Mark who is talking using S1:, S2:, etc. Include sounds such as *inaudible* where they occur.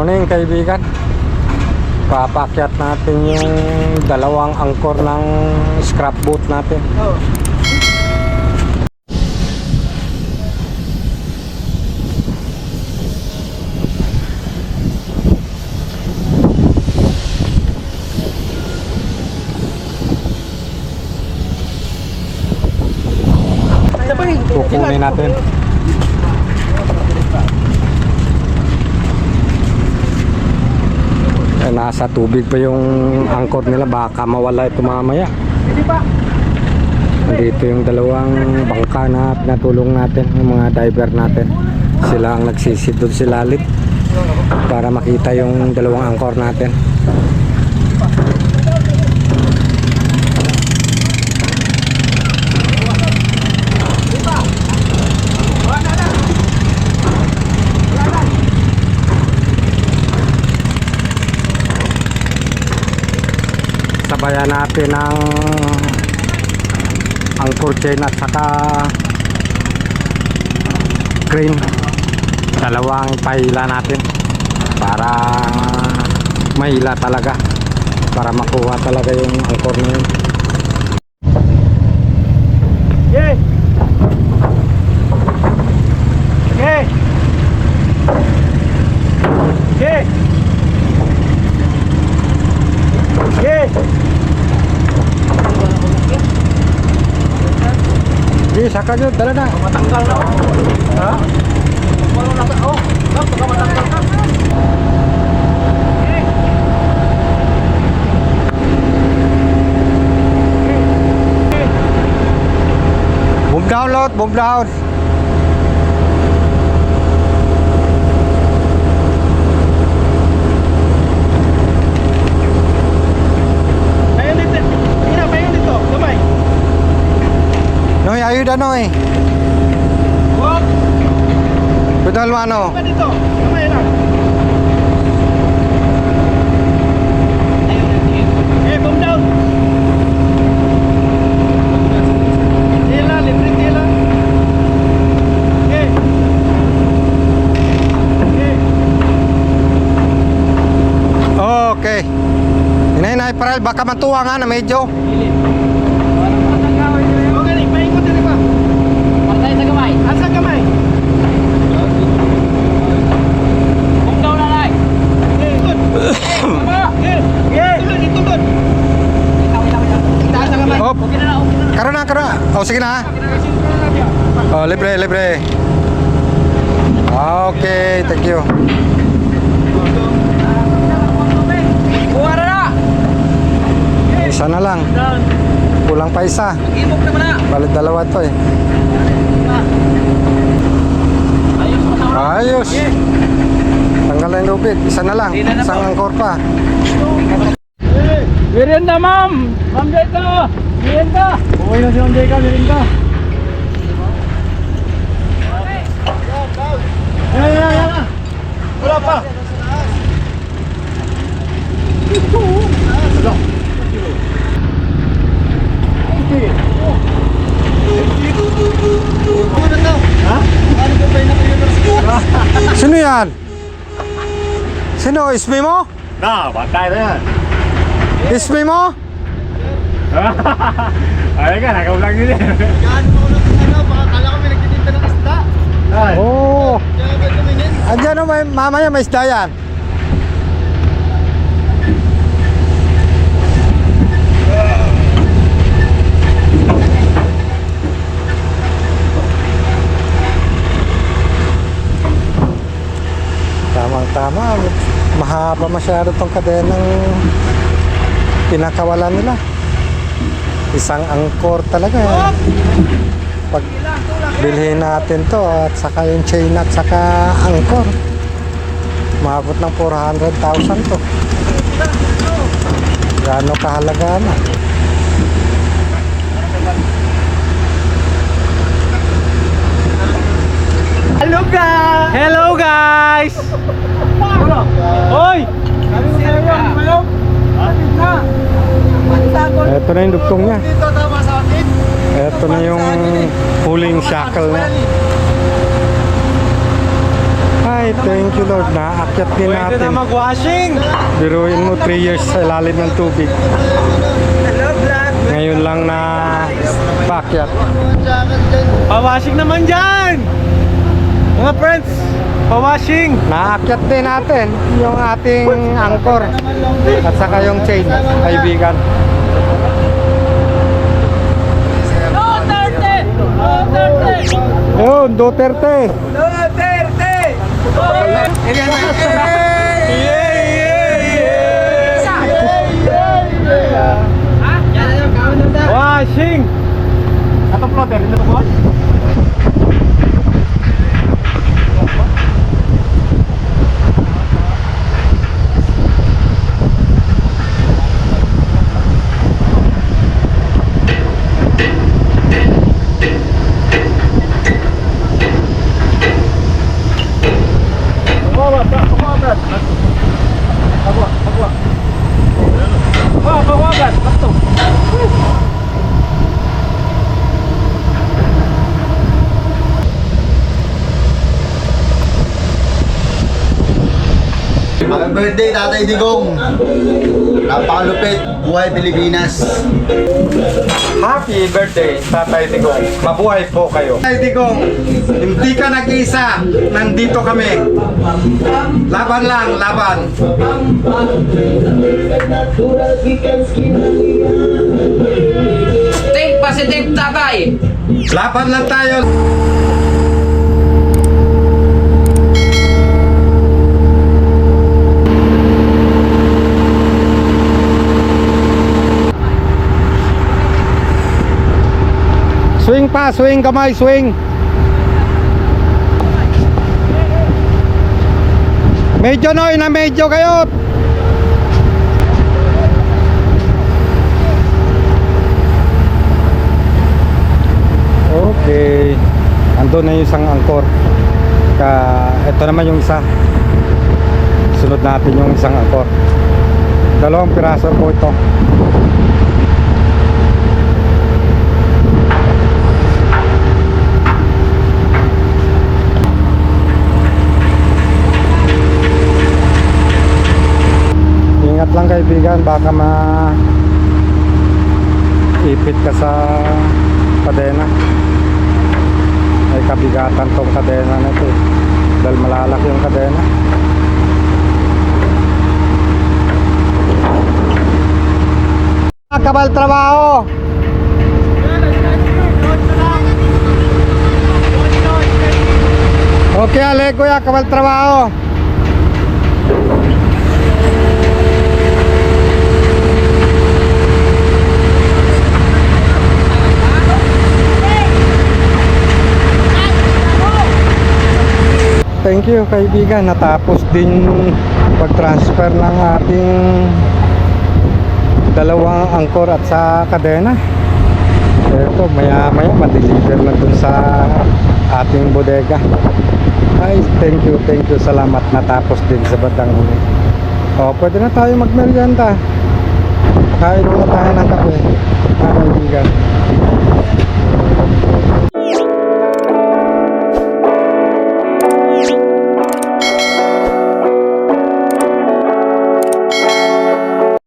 S1: morning kaibigan. Papakyat natin yung dalawang angkor ng scrap boat natin. Kukunin natin. Nasa tubig pa yung angkor nila baka mawala ito mamaya. Dito yung dalawang bangka na pinatulong natin yung mga diver natin. Sila ang nagsisid doon sa lalit para makita yung dalawang angkor natin sabayan natin ang angkor chain at saka crane dalawang pahila natin para mahila talaga para makuha talaga yung angkor na yun Sige, saka nyo, dala na
S2: Matanggal na. Ha? Wala na. Kap, baka ka.
S1: boom down lot, boom down
S2: Payon dito. Ina, payon dito. Kamay.
S1: Ayuda Noy
S2: Wag.
S1: Pedal mo ano
S2: Pa dito. Kamay lang. Eh, down. Tila, libre tila. Okay. Okay.
S1: Okay Inay, inay, paral, baka matuwa nga na medyo
S2: O gani, paikot din pa.
S3: Patay sa kamay.
S2: Asa kamay?
S3: Kung daw na lang.
S2: Eh, ikot.
S3: Tama.
S2: Eh, eh, tulad, itulad.
S3: Itaw, itaw, itaw.
S2: Itaas na kamay.
S1: Hop,
S3: Okay na na, okay na na.
S1: karon na, na Oh, sige na Oh, libre, libre. Okay, thank you. Isa na lang. Kulang pa isa.
S3: Imok naman na.
S1: Balit dalawa to eh.
S3: Ayos
S1: Tanggal na yung lubid Isa na lang. Isang angkor pa.
S2: Merienda, ma'am. Ma'am Jeka. Merienda. Okay na si Ma'am Jeka, merienda. Yan, yan, yan. Wala pa.
S1: Sino yan? Sino? Ismi mo?
S2: Na, bantay na yan.
S1: Ismi mo? *laughs*
S2: Ay ka, nakaulang yun eh. Ay.
S1: Oo oh. Andyan o, may, mamaya may isda yan Tamang tama Mahaba masyado tong kadenang pinakawalan nila Isang angkor talaga Pag bilhin natin to at saka yung chain at saka angkor maabot ng 400,000 to. Gaano kahalaga na eto na yung dugtong niya eto na yung huling shackle na ay thank you Lord. Naakyat din
S2: Pwede
S1: natin.
S2: na mag-washing.
S1: Biruin mo 3 years sa ilalim ng tubig. Ngayon lang na pakyat.
S2: Pa-washing naman dyan! Mga friends, pa-washing!
S1: Naakyat din natin yung ating angkor at saka yung chain, kaibigan.
S3: Duterte! Duterte!
S1: Yun, Duterte.
S3: Duterte!
S2: Washing! Atong plotter, hindi na
S4: birthday, Tatay Digong! Napakalupit, buhay Pilipinas!
S1: Happy birthday, Tatay Digong. Mabuhay po kayo. Tatay Digong, hindi ka nag-iisa. Nandito kami. Laban lang, laban.
S3: Think positive, tatay!
S1: Laban lang tayo. Swing pa, swing kamay, swing. Medyo noy na medyo kayo. Okay. Ando na yung isang angkor. Ka, ito naman yung isa. Sunod natin yung isang angkor. Dalawang piraso po ito. Kaibigan, baka ma ipit ka sa kadena. May kabigatan tong kadena na ito. eh. Dahil malalaki yung kadena. Kabal trabaho. Okay, ale kuya, kabal trabaho. Thank you kaibigan. Natapos din pag-transfer ng ating dalawang angkor at sa kadena. Ito, maya maya ma-deliver na dun sa ating bodega. Ay, thank you, thank you. Salamat. Natapos din sa bandang huli. O, pwede na tayo magmerienda. Kain muna tayo